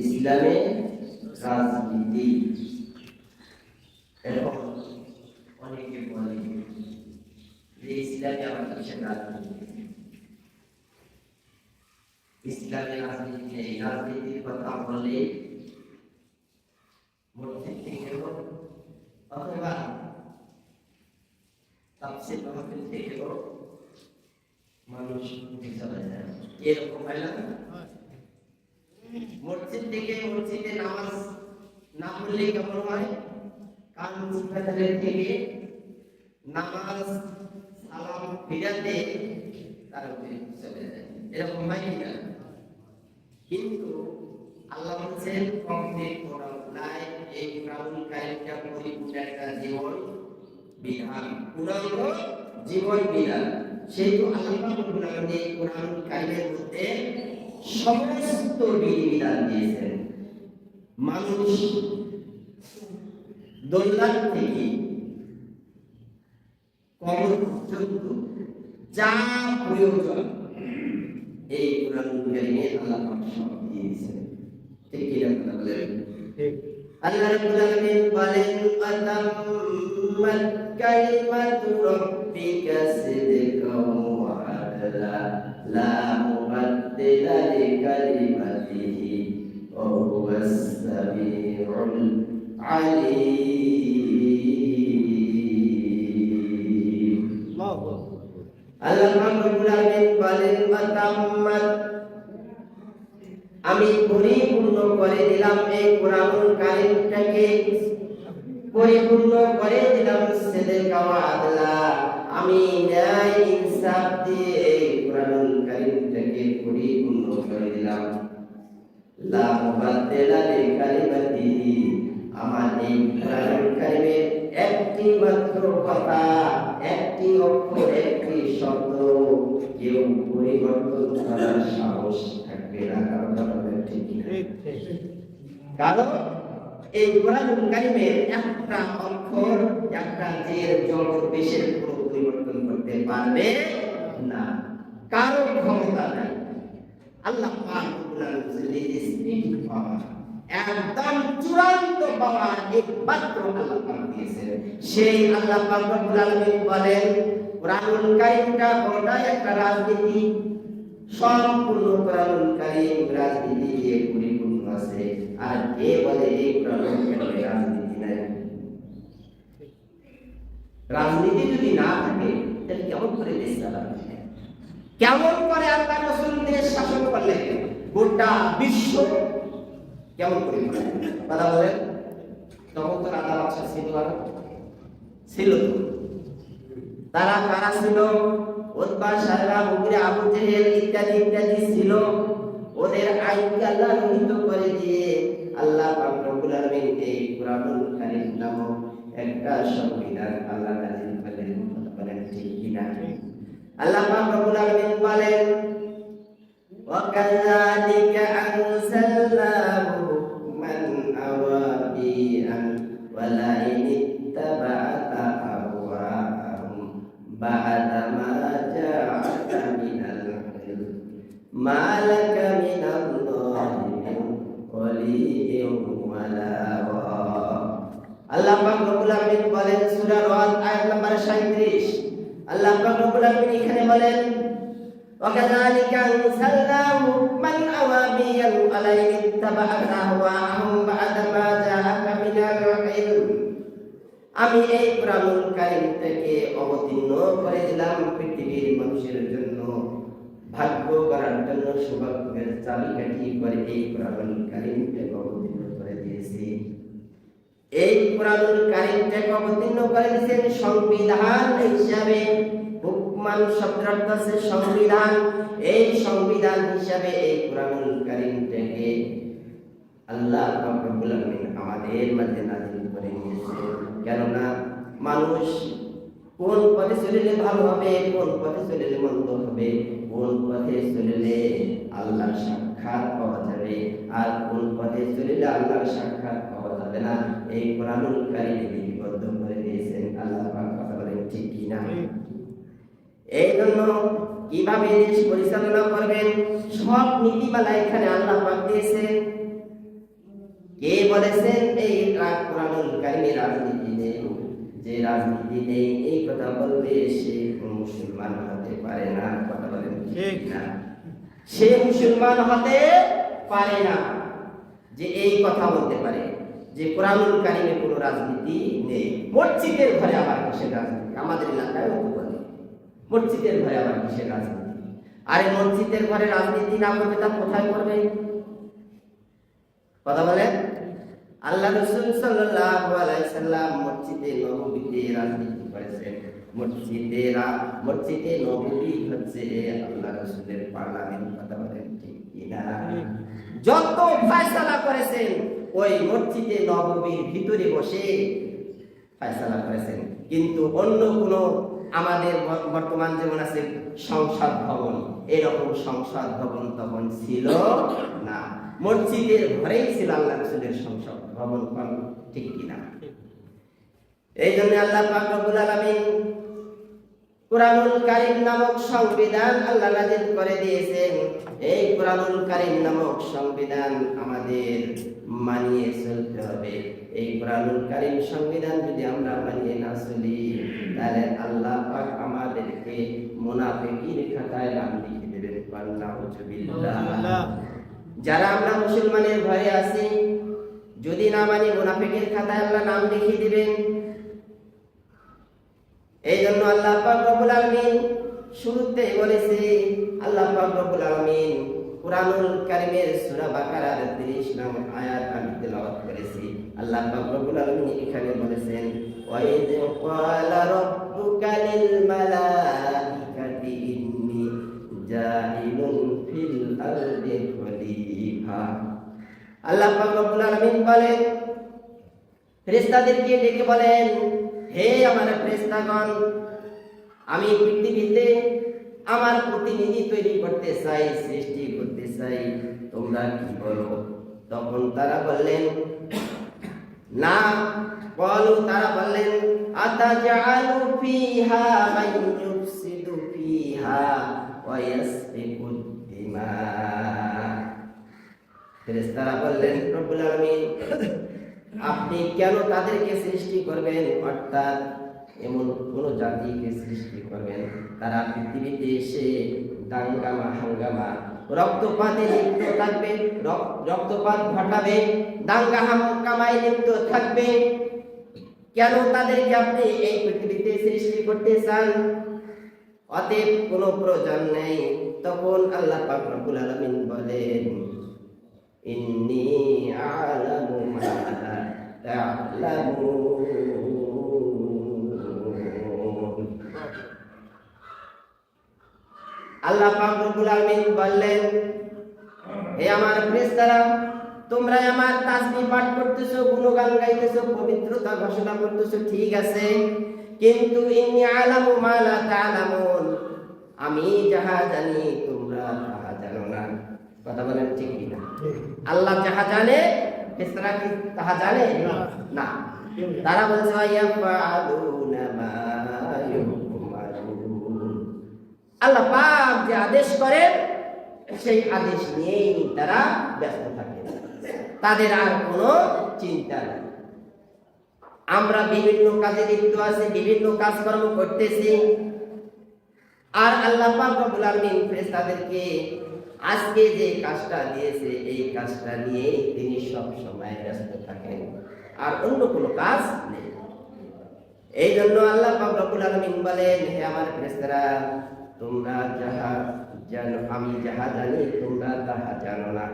ইসলামে রাজনীতি। এখন অনেকে বলে যে ইসলামে আমার কিসের রাজনীতি? ইসলামে রাজনীতি নেই। রাজনীতির কথা বলে মসজিদ থেকে হোক অথবা তাফসীর মাহফিল থেকে হোক মানুষ উঠে চলে যায়। এরকম হয় না মসজিদ থেকে মসজিদে নামাজ না কেমন হয়। কান মুসলিমের থেকে নামাজ, সালাম ফিরাতে তার চলে যায়। এরকম হয় কি না? কিন্তু আল্লাহ বলছেন, কমতে কোরআনায় এই কোরআন কারিমটা পরিপূর্ণ একটা জীবন বিধান। পূর্ণাঙ্গ জীবন বিধান। সেহেতু আল্লাহ রব্বুল এই কোরআন কারিমের মধ্যে সমস্ত বিধিবিধান দিয়েছেন। মানুষ দোল্লার থেকে কবর পর্যন্ত যা প্রয়োজন। এই কোরআন কারিমে আল্লাহ পাক সব দিয়েছেন। ঠিক কি না বলেন? আল্লাহ রাব্বুল আলামিন বলেন আতাম্মাত কালিমাতু রাব্বিকা সিদকাও ওয়া আদলা লা মুবাদ্দিলা লিকালিমাতিহি ওয়া হুয়াস সামিউল আমি পরিপূর্ণ করে দিলাম এই কোরআনুল কারীমটাকে। পরিপূর্ণ করে দিলাম ওয়া আদলা। আমি ন্যায় ইনসাফ দিয়ে এই কোরআনুল কারীমটাকে পরিপূর্ণ করে দিলাম। লা মুবাদ্দিলা লিকালিমাতিহি কথা একটি অক্ষর একটি শব্দ কেউ পরিবর্তন করার সাহস থাকবে না কারণ আমাদের ঠিক কারণ এই কোরআনুল কারিমের একটা অক্ষর একটা জের জবর বেশের কোনো পরিবর্তন করতে পারবে না। কারও ক্ষমতা নাই। আল্লাহ পাক আলামিন স্পিড পাওয়ার একদম চূড়ান্ত পাওয়ার একমাত্র আল্লাহ পাক দিয়েছেন। সেই আল্লাহ পাক রব্বুল বলেন, কোরআনুল কারীমটা কোনটা একটা রাজনীতি। সম্পূর্ণ কোরআনুল কারীম রাজনীতি দিয়ে পরিপূর্ণ আছে। আর কে বলে এই কোরআনুল কারীমে রাজনীতি নাই? রাজনীতি যদি না থাকে, তাহলে কেমন করে দেশ চালাবে? কেমন করে আল্লাহ রসুল দেশ শাসন করলেন? গোটা বিশ্ব কেমন করে কথা বলেন তখন তো রাজা বাদশাহ ছিল আর ছিল তারা কারা ছিল? ওতবা সারা মুগরে আবু জেহেল ইত্যাদি ইত্যাদি ছিল। ওদের আইনকে আল্লাহ রহিত করে দিয়ে আল্লাহ পাক রব্বুল আলামিন এই কুরআনুল কারীম নামক একটা সংবিধান আল্লাহ নাজিল করলেন বলেন, ঠিক কিনা? আল্লাহ পাক রব্বুল আলামিন বলেন, ওয়া কাযালিকা ولئن اتبعت أهواءهم بعد ما جاءك من العلم ما لك من الله من ولي ولا واق আল্লাহ পাক রব্বুল আলামিন বলেন সূরা রাদ আয়াত নাম্বার 37 আল্লাহ পাক রব্বুল আলামিন এখানে বলেন وكذلك أنزلناه من أوابيا عليه اتبعت أهواءهم بعد ما جاءك من العلم আমি এই কারীম থেকে অবতীর্ণ করে দিলাম পৃথিবীর মানুষের জন্য ভাগ্য করার জন্য সৌভাগ্যের চাবিকাঠি করে এই কারীমটাকে অবতীর্ণ করে দিয়েছি। এই কারীমটাকে অবতীর্ণ করে দিয়েছেন সংবিধান হিসাবে। হুকমান শব্দের অর্থ আছে সংবিধান। এই সংবিধান হিসাবে এই কোরআনুল কারীমটাকে আল্লাহ রব্বুল আলামিন আমাদের মাঝে নাযিল করে নিয়েছে। কেননা মানুষ কোন পথে চলিলে ভালো হবে কোন পথে চলিলে মন্দ হবে কোন পথে চলিলে আল্লাহর সাক্ষাৎ পাওয়া যাবে আর কোন পথে চলিলে আল্লাহর সাক্ষাৎ পাওয়া যাবে না এই কোরআনুল কারীমে লিপিবদ্ধ করে দিয়েছেন। আল্লাহ কথা বলেন ঠিক কি না? এই জন্য কীভাবে দেশ পরিচালনা করবেন? সব নীতিমালা এখানে আল্লাহ পাক দিয়েছে কে বলেছেন এই কোরআনুল কারিমে রাজনীতি নেই যে রাজনীতি নেই এই কথা বলবে সে কোন মুসলমান হতে পারে না কথা বলেন ঠিক। না। সে মুসলমান হতে পারে না। যে এই কথা বলতে পারে। যে কোরআনুল কারিমে কোনো রাজনীতি নেই। মসজিদের ঘরে আবার কিসের রাজনীতি? আমাদের এলাকায় বলে মসজিদের ঘরে আবার কিসের রাজনীতি? আরে মসজিদের ঘরে রাজনীতি না করবে তা কোথায় করবে? কথা বলেন আল্লাহ রসুল সাল্লাল্লাহু আলাইহি সাল্লাম মসজিদে নববীতে রাজনীতি করেছেন মসজিদে মসজিদে নববী হচ্ছে আল্লাহ রসুলের পার্লামেন্ট, কথা বলেন যত ফয়সালা করেছেন ওই মসজিদে নববীর ভিতরে বসে ফয়সালা করেছেন। কিন্তু অন্য কোনো আমাদের বর্তমান যেমন আছে সংসদ ভবন, এরকম সংসদ ভবন তখন ছিল না। মসজিদের ঘরেই ছিল আল্লাহ রসুলের সংসদ ভবন ঠিক কিনা? এই জন্য আল্লাহ কোরআনুল কারীম নামক সংবিধান আল্লাহ নাজিল করে দিয়েছেন। এই কারীম নামক সংবিধান আমাদের মানিয়ে চলতে হবে। এই কারীম সংবিধান যদি আমরা মানিয়ে না চলি আমাদেরকে মুনাফিকির খাতায় নাম লিখে দেবেন যারা আমরা মুসলমানের ঘরে আছি যদি না মানি মুনাফিকের খাতায় আল্লাহ নাম লিখে দিবেন। এই জন্য আল্লাহ পাক রব্বুল আলামিন শুরুতে বলেছে আল্লাহ পাক রব্বুল আলামিন কুরআনুল কারীমের সূরা বাকারার 30 নং আয়াত আমি তেলাওয়াত করেছি। আল্লাহ পাক রব্বুল আলামিন এখানে বলেছেন ক্বালা রাব্বুকা লিল মালাইকাতি ইন্নী জাইলুন ফিল আরদি খলিফা আল্লাহ রব্বুল আলামিন বলেন, ফেরেশতাদেরকে ডেকে বলেন, হে আমার ফেরেশতাগণ, আমি পৃথিবীতে আমার প্রতিনিধি তৈরি করতে চাই, সৃষ্টি করতে চাই, তোমরা কি বলো? তখন তারা বললেন না, বলো তারা বললেন আতাজালু ফিহা ইউফসিদু ফিহা ওয়া ইয়াসফিকু দিমা ফেরেশতারা বললেন, রব্বুল আলামিন, আপনি কেন তাদেরকে সৃষ্টি করবেন? অর্থাৎ এমন কোন জাতিকে সৃষ্টি করবেন? তারা পৃথিবীতে এসে দাঙ্গামা, হাঙ্গামা রক্তপাতে লিপ্ত থাকবে রক- রক্তপাত ঘটাবে, দাঙ্গা হাঙ্গামায় লিপ্ত থাকবে। কেন তাদেরকে আপনি এই পৃথিবীতে সৃষ্টি করতে চান? অতএব কোনো প্রয়োজন নেই। তখন আল্লাহ পাক রব্বুল আলামিন বলেন, ইন্নি আলামু মা তা'লামুন আল্লাহ পাক রব্বুল বললেন, হে আমার ফেরেশতারা তোমরা আমার তাসবিহ পাঠ করতেছো, গুণগান গাইতেছো, পবিত্রতা ঘোষণা করতেছো, ঠিক আছে। কিন্তু ইন্নি আলামু মা লা তা'লামুন আমি যাহা জানি, তোমরা তাহা জানো না। কথা বলেন ঠিক কিনা? আল্লাহ যাহা জানে, ফেরেশতারা কি তাহা জানে? না। তারা বলছে ওয়াইয়াফালুনা মা ইউমারুন আল্লাহ পাক যে আদেশ করেন, সেই আদেশ নিয়েই তারা ব্যস্ত থাকে। তাদের আর কোনো চিন্তা নেই। আমরা বিভিন্ন কাজে লিপ্ত আছি, বিভিন্ন কাজকর্ম করতেছি। আর আল্লাহ পাক রব্বুল আলামিন ফেরেশতাদেরকে আজকে যে কাজটা দিয়েছে, এই কাজটা নিয়ে তিনি সব সময় ব্যস্ত থাকেন। আর অন্য কোনো কাজ নেই। এই জন্য আল্লাহ পাক রব্বুল আলামিন বলেন, হে আমার ফেরেশতারা তোমরা যাহা জানো আমি যাহা জানি তোমরা তাহা জানো না